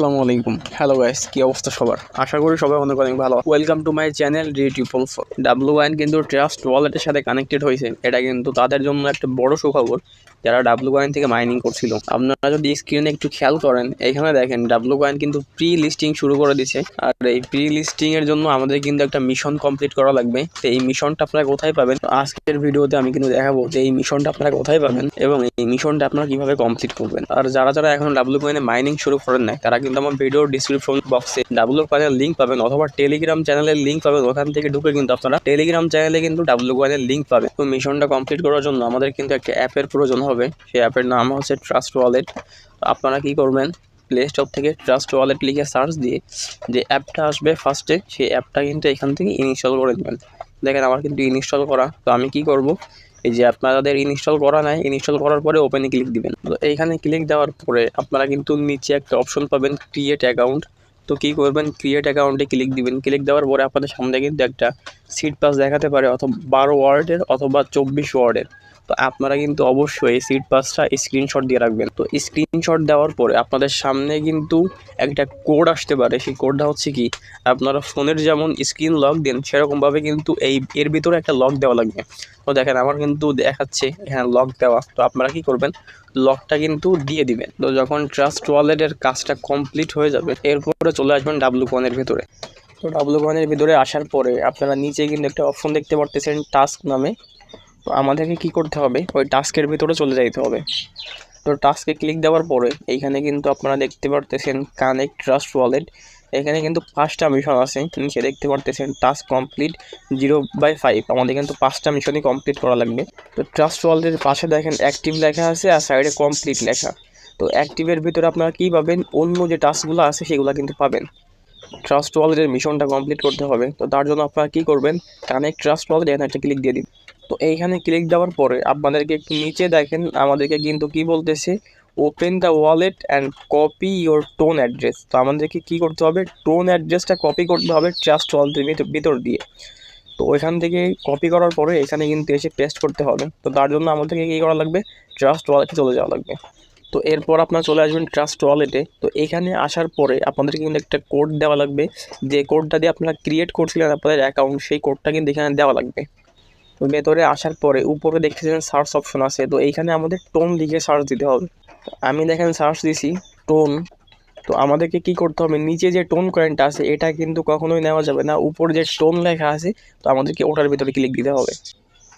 আসসালামু আলাইকুম। Hello guys কি অবস্থা সবার? আশা করি সবাই অনেক অনেক ভালো। Welcome to my channel triple four W wine কিন্তু ট্রাস্ট ওয়ালেটের সাথে কানেক্টেড হয়েছে। এটা কিন্তু তাদের জন্য একটা বড় সুখবর, যারা ডাব্লু ওয়াইন থেকে মাইনিং করছিল। আপনারা যদি স্ক্রিনে একটু খেয়াল করেন, এখানে দেখেন ডাব্লু ওয়াইন কিন্তু প্রি লিস্টিং শুরু করে দিছে। আর এই প্রি লিস্টিং এর জন্য আমাদের কিন্তু একটা মিশন কমপ্লিট করা লাগবে। তো এই মিশনটা আপনারা কোথায় পাবেন? আজকের ভিডিওতে আমি কিন্তু দেখাবো যে এই মিশনটা আপনারা কোথায় পাবেন এবং এই মিশনটা আপনারা কীভাবে কমপ্লিট করবেন। আর যারা যারা এখন ডাব্লু কয়েনে মাইনিং শুরু করেন নাই, তারা কিন্তু আমার ভিডিওর ডিসক্রিপশন বক্সে ডাব্লু কয়েনের লিঙ্ক পাবেন অথবা টেলিগ্রাম চ্যানেলের লিঙ্ক পাবেন। ওখান থেকে ঢুকে কিন্তু আপনারা টেলিগ্রাম চ্যানেলে কিন্তু ডাব্লু কয়েনের লিঙ্ক পাবেন। তো মিশনটা কমপ্লিট করার জন্য আমাদের কিন্তু একটা অ্যাপের প্রয়োজন হবে। সেই অ্যাপের নাম হচ্ছে ট্রাস্ট ওয়ালেট আপনারা কি করবেন? প্লে স্টোর থেকে ট্রাস্ট ওয়ালেট লিখে সার্চ দিয়ে যে অ্যাপটা আসবে ফার্স্টে সেই অ্যাপটা কিন্তু এখান থেকে ইনস্টল করে দেবেন দেখেন আমার কিন্তু ইনস্টল করা। তো আমি কি করব? এই যে আপনাদের ইনস্টল করা নাই ইনস্টল করার পরে ওপেনে ক্লিক দিবেন। তো এইখানে ক্লিক দেওয়ার পরে আপনারা কিন্তু নিচে একটা অপশন পাবেন ক্রিয়েট অ্যাকাউন্ট তো কী করবেন? ক্রিয়েট অ্যাকাউন্টে ক্লিক দিবেন। ক্লিক দেওয়ার পরে আপনাদের সামনে কিন্তু একটা সিট পাস দেখাতে পারে, অথবা বারো ওয়ার্ডের অথবা চব্বিশ ওয়ার্ডের তো আপনারা কিন্তু অবশ্যই এই সিট পাসটা স্ক্রিনশট দিয়ে রাখবেন। তো স্ক্রিনশট দেওয়ার পরে আপনাদের সামনে কিন্তু একটা কোড আসতে পারে। সেই কোডটা হচ্ছে কি, আপনারা ফোনের যেমন স্ক্রিন লক দেন, সেরকমভাবে কিন্তু এই এর ভিতরে একটা লক দেওয়া লাগবে। তো দেখেন, আমার কিন্তু দেখাচ্ছে হ্যাঁ লক দেওয়া। তো আপনারা কি করবেন লকটা কিন্তু দিয়ে দিবেন। তো যখন ট্রাস্ট ওয়ালেটের কাজটা কমপ্লিট হয়ে যাবে, এরপরে চলে আসবেন ডাব্লু কনের ভিতরে। তো ডাব্লু কনের ভিতরে আসার পরে আপনারা নিচে কিন্তু একটা অপশন দেখতে পারতেছেন টাস্ক নামে। তো আমাদেরকে কি করতে হবে? ওই টাস্কের ভিতরে চলে যাইতে হবে। তো টাস্কে ক্লিক দেওয়ার পরে এইখানে কিন্তু আপনারা দেখতে পারতেছেন কানেক্ট ট্রাস্ট ওয়ালেট এখানে কিন্তু পাঁচটা মিশন আছে। নিচে দেখতে পারতেছেন task complete zero by five আমাদের কিন্তু পাঁচটা মিশনই কমপ্লিট করা লাগবে। তো ট্রাস্ট ওয়ালেটের পাশে দেখেন অ্যাক্টিভ লেখা আছে আর সাইডে কমপ্লিট লেখা। তো অ্যাক্টিভের ভিতরে আপনারা কী পাবেন? অন্য যে টাস্কগুলো আছে সেগুলো কিন্তু পাবেন। ট্রাস্ট ওয়ালেটের মিশনটা কমপ্লিট করতে হবে। তো তার জন্য আপনারা কী করবেন? কানেক্ট ট্রাস্ট ওয়ালেট এখানে একটা ক্লিক দিয়ে দিন। তো এইখানে ক্লিক দেওয়ার পরে আপনাদেরকে একটু নিচে দেখেন, আমাদেরকে কিন্তু কি বলতেছে? Open the wallet and copy your TON address তো আমাদেরকে কী করতে হবে? টোন অ্যাড্রেসটা কপি করতে হবে ট্রাস্ট ওয়ালেটের ভিতর দিয়ে। তো ওইখান থেকে কপি করার পরে এখানে কিন্তু এসে পেস্ট করতে হবে। তো তার জন্য আমাদেরকে কী করা লাগবে? ট্রাস্ট ওয়ালেটে চলে যাওয়া লাগবে। তো এরপর আপনারা চলে আসবেন ট্রাস্ট ওয়ালেটে তো এখানে আসার পরে আপনাদেরকে কিন্তু একটা কোড দেওয়া লাগবে। যে কোডটা দিয়ে আপনারা ক্রিয়েট করছিলেন আপনাদের অ্যাকাউন্ট সেই কোডটা কিন্তু এখানে দেওয়া লাগবে। তো ভেতরে আসার পরে উপরে দেখতেছেন সার্চ অপশন আছে। তো এইখানে আমাদের টোন লিখে সার্চ দিতে হবে। আমি দেখেন সার্চ দিছি টোন তো আমাদেরকে কি করতে হবে? নিচে যে টোন কয়েনটা আছে, এটা কিন্তু কখনোই নেওয়া যাবে না। উপরে যে টোন লেখা আছে, তো আমাদেরকে ওটার ভিতরে ক্লিক দিতে হবে।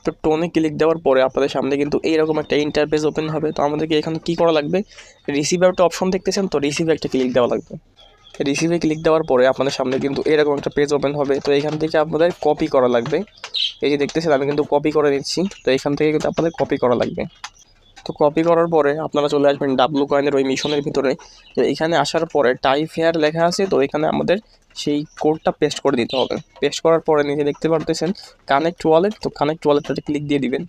তো টোনে ক্লিক দেওয়ার পরে আপনাদের সামনে কিন্তু এইরকম একটা ইন্টারফেস ওপেন হবে। তো আমাদেরকে এখানে কী করা লাগবে? রিসিভার একটা অপশন দেখতেছেন, তো রিসিভে একটা ক্লিক দেওয়া লাগবে। রিসিভে ক্লিক দেওয়ার পরে আপনাদের সামনে কিন্তু এরকম একটা পেজ ওপেন হবে। তো এখান থেকে আপনাদের কপি করা লাগবে। এই যে দেখতেছেন, আমি কিন্তু কপি করে নিচ্ছি। তো এখান থেকে কিন্তু আপনাদের কপি করা লাগবে। তো কপি করার পরে আপনারা চলে আসবেন ডাব্লু কয়েনের ওই মিশনের ভিতরে। তো এখানে আসার পরে টাই ফেয়ার লেখা আছে। তো এখানে আমাদের সেই কোডটা পেস্ট করে দিতে হবে। পেস্ট করার পরে নিচে দেখতে পারতেছেন কানেক্ট ওয়ালেট তো কানেক্ট ওয়ালেটটাতে ক্লিক দিয়ে দিবেন।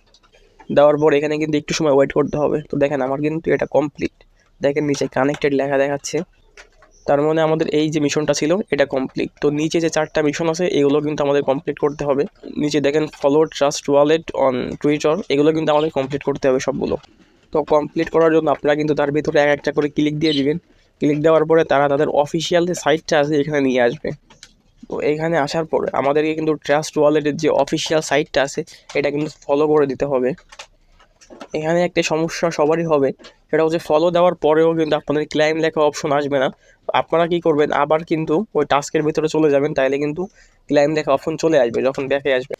দেওয়ার পর এখানে কিন্তু একটু সময় ওয়েট করতে হবে। তো দেখেন, আমার কিন্তু এটা কমপ্লিট দেখেন, নিচে কানেক্টেড লেখা দেখাচ্ছে। তার মানে আমাদের এই যে মিশনটা ছিল, এটা কমপ্লিট তো নিচে যে চারটা মিশন আছে, এগুলো কিন্তু আমাদের কমপ্লিট করতে হবে। নিচে দেখেন follow Trust Wallet on Twitter এগুলো কিন্তু আমাদের কমপ্লিট করতে হবে সবগুলো। তো কমপ্লিট করার জন্য আপনারা কিন্তু তার ভিতরে এক একটা করে ক্লিক দিয়ে দিবেন। ক্লিক দেওয়ার পরে তারা তাদের অফিসিয়াল যে সাইটটা আছে এখানে নিয়ে আসবে। তো এখানে আসার পরে আমাদেরকে কিন্তু ট্রাস্ট ওয়ালেটের যে অফিসিয়াল সাইটটা আছে, এটা কিন্তু ফলো করে দিতে হবে। এখানে একটা সমস্যা সবারই হবে, সেটা হচ্ছে ফলো দেওয়ার পরেও কিন্তু আপনাদের ক্লাইম লেখা অপশন আসবে না। আপনারা কি করবেন, আবার কিন্তু ওই টাস্কের ভিতরে চলে যাবেন, তাইলে কিন্তু ক্লাইম লেখা অপশন চলে আসবে, যখন ব্যাকে আসবে।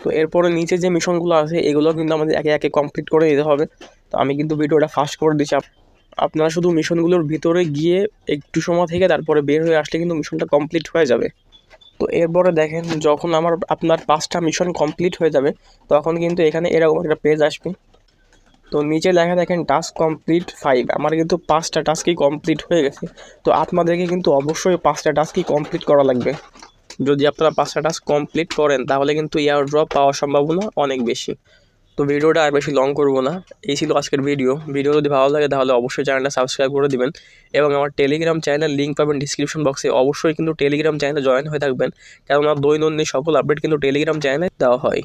তো এরপরে নিচে যে মিশনগুলো আছে, এগুলো কিন্তু আমাদের একে একে কমপ্লিট করে দিতে হবে। তো আমি কিন্তু ভিডিওটা ফাস্ট করে দিচ্ছি আপনারা শুধু মিশনগুলোর ভিতরে গিয়ে একটু সময় থেকে তারপরে বের হয়ে আসলে কিন্তু মিশনটা কমপ্লিট হয়ে যাবে। তো এরপরে দেখেন, যখন আমার, আপনার পাঁচটা মিশন কমপ্লিট হয়ে যাবে, তখন কিন্তু এখানে এরকম একটা পেজ আসবে। তো নিচে লেখা দেখেন টাস্ক কমপ্লিট ফাইভ আমার কিন্তু পাঁচটা টাস্কই কমপ্লিট হয়ে গেছে। তো আপনাদেরকে কিন্তু অবশ্যই পাঁচটা টাস্কই কমপ্লিট করা লাগবে। যদি আপনারা পাঁচটা টাস্ক কমপ্লিট করেন, তাহলে কিন্তু এয়ার ড্রপ পাওয়ার সম্ভাবনা অনেক বেশি। তো ভিডিওটা আর বেশি লং করব না। এই ছিল আজকের ভিডিও ভিডিও যদি ভালো লাগে, তাহলে অবশ্যই চ্যানেলটা সাবস্ক্রাইব করে দেবেন এবং আমার টেলিগ্রাম চ্যানেল লিঙ্ক পাবেন ডিসক্রিপশন বক্সে অবশ্যই কিন্তু টেলিগ্রাম চ্যানেলে জয়েন হয়ে থাকবেন। কারণ আমার দৈনন্দিন সকল আপডেট কিন্তু টেলিগ্রাম চ্যানেলে দেওয়া হয়।